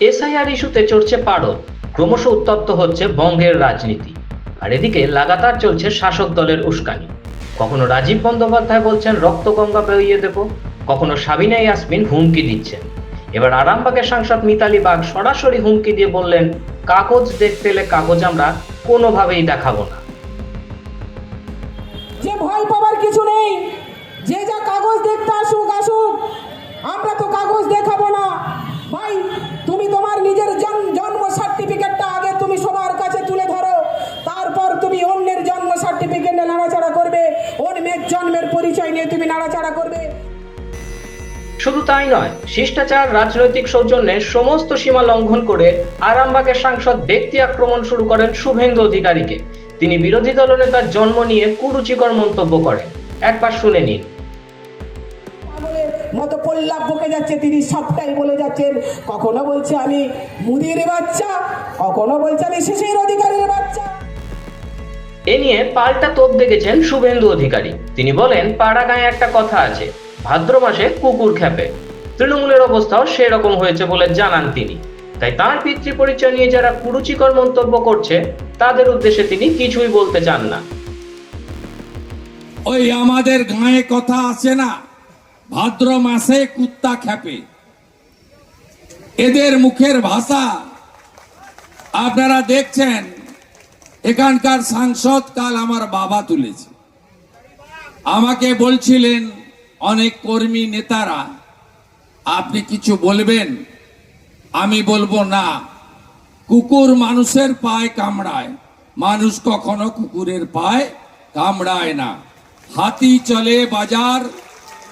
SIR ইস্যুতে চড়ছে পারদ। ক্রমশ উত্তপ্ত হচ্ছে বঙ্গের রাজনীতি। আর এদিকে লাগাতার চলছে শাসক দলের উস্কানি। কখনো রাজীব বন্দ্যোপাধ্যায় বলছেন, রক্ত গঙ্গা পেরিয়ে দেব। কখনো সাবিনা ইয়াসমিন হুমকি দিচ্ছেন। এবার আরামবাগের সাংসদ মিতালি বাগ সরাসরি হুমকি দিয়ে বললেন, কাগজ দেখতে এলে কাগজ আমরা কোনোভাবেই দেখাবো না। যে ভয় পাওয়ার কিছু নেই। যে যা কাগজ দেখতে আসুক আসুক আমরা তো কাগজ দেখাবো না ভাই তুমি তোমার নিজের জন- জন্ম সার্টিফিকেটটা আগে তুমি সবার কাছে তুলে ধরো তারপর তুমি অন্যের নিয়ে নাড়াচাড়া করবে। অন্যের জন্মের পরিচয় নিয়ে তুমি নাড়াচাড়া করবে। শুধু তাই নয় শিষ্টাচার রাজনৈতিক সৌজন্যের সমস্ত সীমা লঙ্ঘন করে আরামবাগের সাংসদ ব্যক্তি আক্রমণ শুরু করেন শুভেন্দু অধিকারীকে। তিনি বিরোধী দলনেতার জন্ম নিয়ে কুরুচিকর মন্তব্য করেন। একবার শুনে নিন। মতো পল্লাপ বকে যাচ্ছে তিনি সবটাই বলে যাচ্ছেন। কখনো বলছে আমি মুদির বাচ্চা কখনো বলছে আমি শিশির অধিকারীর বাচ্চা। এ নিয়ে পাল্টা তোপ দেখেছেন শুভেন্দু অধিকারী। তিনি বলেন, পাড়া গায়ে একটা কথা আছে, ভাদ্র মাসে কুকুর খেপে। তৃণমূলের অবস্থাও সেরকম হয়েছে বলে জানান তিনি। তাই তার পিতৃ পরিচয় নিয়ে যারা কুরুচিকর মন্তব্য করছে, তাদের উদ্দেশ্যে তিনি কিছুই বলতে চান না। ওই আমাদের গায়ে কথা আছে না, ভাদ্র মাসে কুত্তা খেপে। এদের মুখের ভাষা আপনারা দেখছেন এখানকার সাংসদ কাল আমার বাবা তুলেছে। আমাকে বলছিলেন, অনেক কর্মী নেতারা, আপনি কিছু বলবেন? আমি বলব না। কুকুর মানুষের পায়ে কামড়ায়। মানুষ কখনো কুকুরের পায়ে কামড়ায় না। হাতি চলে বাজার,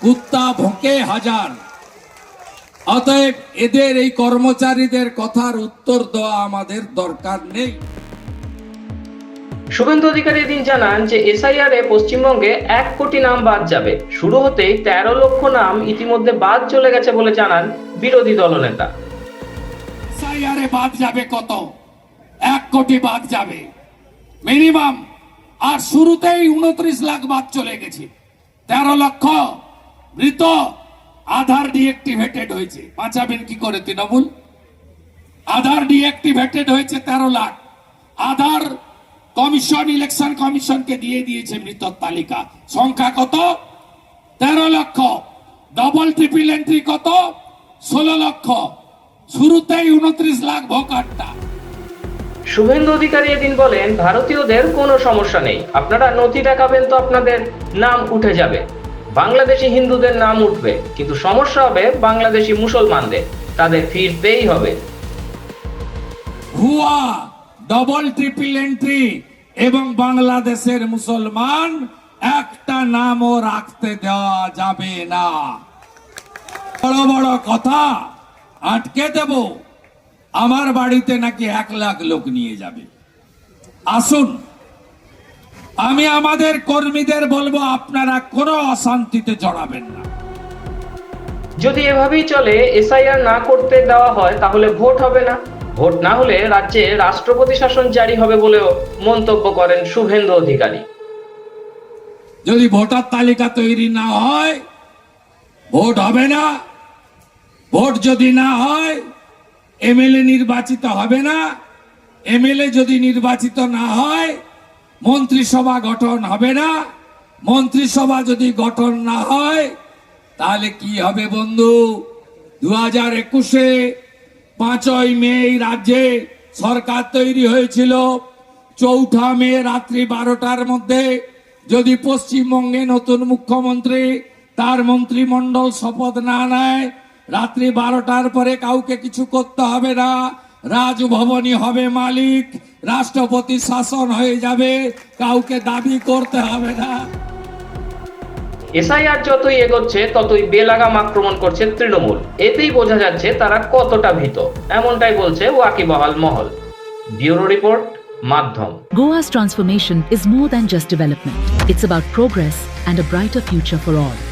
কুত্তা ভোঁকে হাজার। অতএব এদের এই কর্মচারীদের কথার উত্তর দেওয়া আমাদের দরকার নেই। শুভেন্দু অধিকারী এদিন জানান যে এসআইআর এ পশ্চিমবঙ্গে এক কোটি নাম বাদ যাবে। শুরু হতেই তেরো লক্ষ নাম ইতিমধ্যে বাদ চলে গেছে বলে জানান বিরোধী দলনেতা। এসআইআরে বাদ যাবে কত? এক কোটি বাদ যাবে। মিনিমাম। আর শুরুতেই উনত্রিশ লাখ বাদ চলে গেছে। তেরো লক্ষ। মৃত। আধার ডিএক্টিভেটেড হয়েছে। বাঁচাবেন কি করে তৃণমূল? আধার ডিএক্টিভেটেড হয়েছে তেরো লাখ। আধার কমিশন ইলেকশন কমিশনকে দিয়ে দিয়েছে মৃতর তালিকা। সংখ্যা কত? তেরো লক্ষ। ডবল ট্রিপল এন্ট্রি কত? ষোলো লক্ষ। শুরুতেই উনত্রিশ লাখ ভোকারটা শুভেন্দু অধিকারী এদিন বলেন ভারতীয়দের কোনো সমস্যা নেই। আপনারা নথি দেখাবেন তো আপনাদের নাম উঠে যাবে। বাংলাদেশি হিন্দুদের নাম উঠবে। কিন্তু সমস্যা হবে বাংলাদেশি মুসলমানদের। তাদের ফিরতেই হবে। ভুয়া ডবল ট্রিপল এন্ট্রি এবং বাংলাদেশের মুসলমান একটা নামও রাখতে দেওয়া যাবে না। বড় বড় কথা, আটকে দেব। আমার বাড়িতে নাকি এক লাখ লোক নিয়ে যাবে। আসুন, আমি আমাদের কর্মীদের বলব, আপনারা কোনো অশান্তিতে জড়াবেন না। যদি এভাবেই চলে, এসআইআর না করতে দেওয়া হয়, তাহলে ভোট হবে না। ভোট না হলে রাজ্যে রাষ্ট্রপতি শাসন জারি হবে বলেও মন্তব্য করেন শুভেন্দু অধিকারী। যদি ভোটার তালিকা তৈরি না হয়, ভোট হবে না। ভোট যদি না হয়, এমএলএ নির্বাচিত হবে না। এমএলএ যদি নির্বাচিত না হয়, মন্ত্রিসভা গঠন হবে না। মন্ত্রিসভা যদি গঠন না হয়, তাহলে কি হবে বন্ধু? দু হাজার একুশে পাঁচই মে এই রাজ্যে সরকার তৈরি হয়েছিল। চৌঠা মে রাত্রি বারোটার মধ্যে যদি পশ্চিমবঙ্গে নতুন মুখ্যমন্ত্রী, তার মন্ত্রিমণ্ডল শপথ না নেয়, রাত্রি বারোটার পরে কাউকে কিছু করতে হবে না। রাজভবনই হবে মালিক, রাষ্ট্রপতি শাসন হয়ে যাবে, কাউকে দাবি করতে হবে না। এসআইআর যতই এগোচ্ছে, ততই বেলাগাম আক্রমণ করছে তৃণমূল। এতেই বোঝা যাচ্ছে তারা কতটা ভীত। এমনটাই বলছে ওয়াকি বহাল মহল। ব্যুরো রিপোর্ট, মাধ্যম। Goa's transformation is more than just development. It's about progress and a brighter future for all.